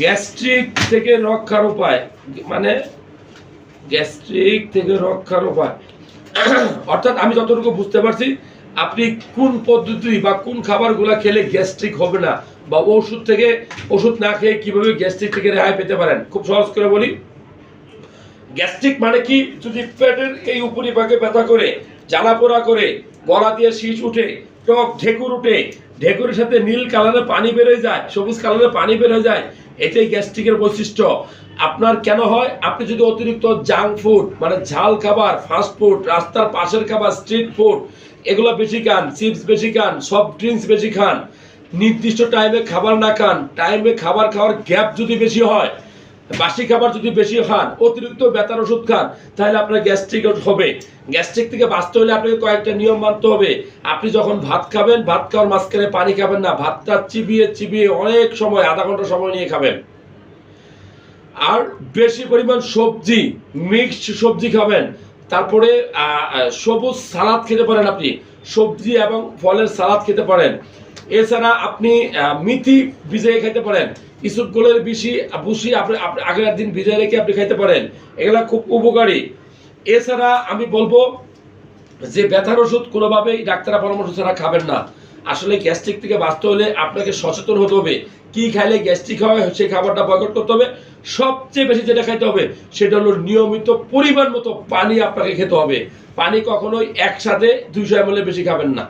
Gastric থেকে রক্ষার উপায় মানে গ্যাস্ট্রিক থেকে রক্ষার উপায়। অর্থাৎ আমি যতটুকু বুঝতে পারছি, আপনি কোন পদ্ধতি বা কোন খাবারগুলো খেলে গ্যাস্ট্রিক হবে না বা ওষুধ থেকে, ওষুধ না খেয়ে কীভাবে গ্যাস্ট্রিক থেকে রেহাই পেতে পারেন? খুব সহজ করে বলি। গ্যাস্ট্রিক মানে কি? যদি পেটের এই উপরিভাগে ব্যথা করে জ্বালা পোড়া করে, গলা দিয়ে শীষ উঠে টক ঢেকুর উঠে, ঢেকুরের সাথে নীল কালারের পানি বেরোয় যায়, সবুজ কালারের পানি বেরোয় যায়, এটাই গ্যাস্ট্রিকের বৈশিষ্ট্য। আপনার কেন হয়? আপনি যদি অতিরিক্ত জাঙ্ক ফুড মানে ঝাল খাবার, ফাস্ট ফুড, রাস্তার পাশের খাবার, স্ট্রিট ফুড, এগুলো বেশি খান, চিপস বেশি খান, সফট ড্রিঙ্কস বেশি খান, নির্দিষ্ট টাইমে খাবার না খান, টাইমে খাবার খাওয়ার গ্যাপ যদি বেশি হয় বাসি খাবার যদি বেশি খান, অতিরিক্ত ব্যথার ওষুধ খান, তাহলে আপনার গ্যাস্ট্রিক হবে। গ্যাস্ট্রিক থেকে বাঁচতে হলে আপনাকে কয়েকটা নিয়ম মানতে হবে। আপনি যখন ভাত খাবেন, ভাত খাওয়ার মাঝখানে পানি খাবেন না, ভাতটা চিবিয়ে চিবিয়ে অনেক সময়, আধা ঘণ্টা সময় নিয়ে খাবেন। আর বেশি পরিমাণ সবজি মিক্সড সবজি খাবেন। তারপরে সবুজ সালাদ খেতে পারেন আপনি, সবজি এবং ফলের সালাদ খেতে পারেন। এছাড়া আপনি মিথি ভিজিয়ে খেতে পারেন ইসুপগুলোর বেশি বুসি আপনি আগের দিন ভিজিয়ে রেখে আপনি খাইতে পারেন, এগুলা খুব উপকারী। এছাড়া আমি বলব যে ব্যথার ওষুধ কোনোভাবেই ডাক্তারের পরামর্শ ছাড়া খাবেন না। আসলে গ্যাস্ট্রিক থেকে বাঁচতে হলে আপনাকে সচেতন হতে হবে। কি খাইলে গ্যাস্ট্রিক হয়, সেই খাবারটা বয়কট করতে হবে। সবচেয়ে বেশি যেটা খাইতে হবে, সেটা হলো নিয়মিত পরিমাণ মতো পানি আপনাকে খেতে হবে। পানি কখনোই একসাথে দুইশো এম বেশি খাবেন না।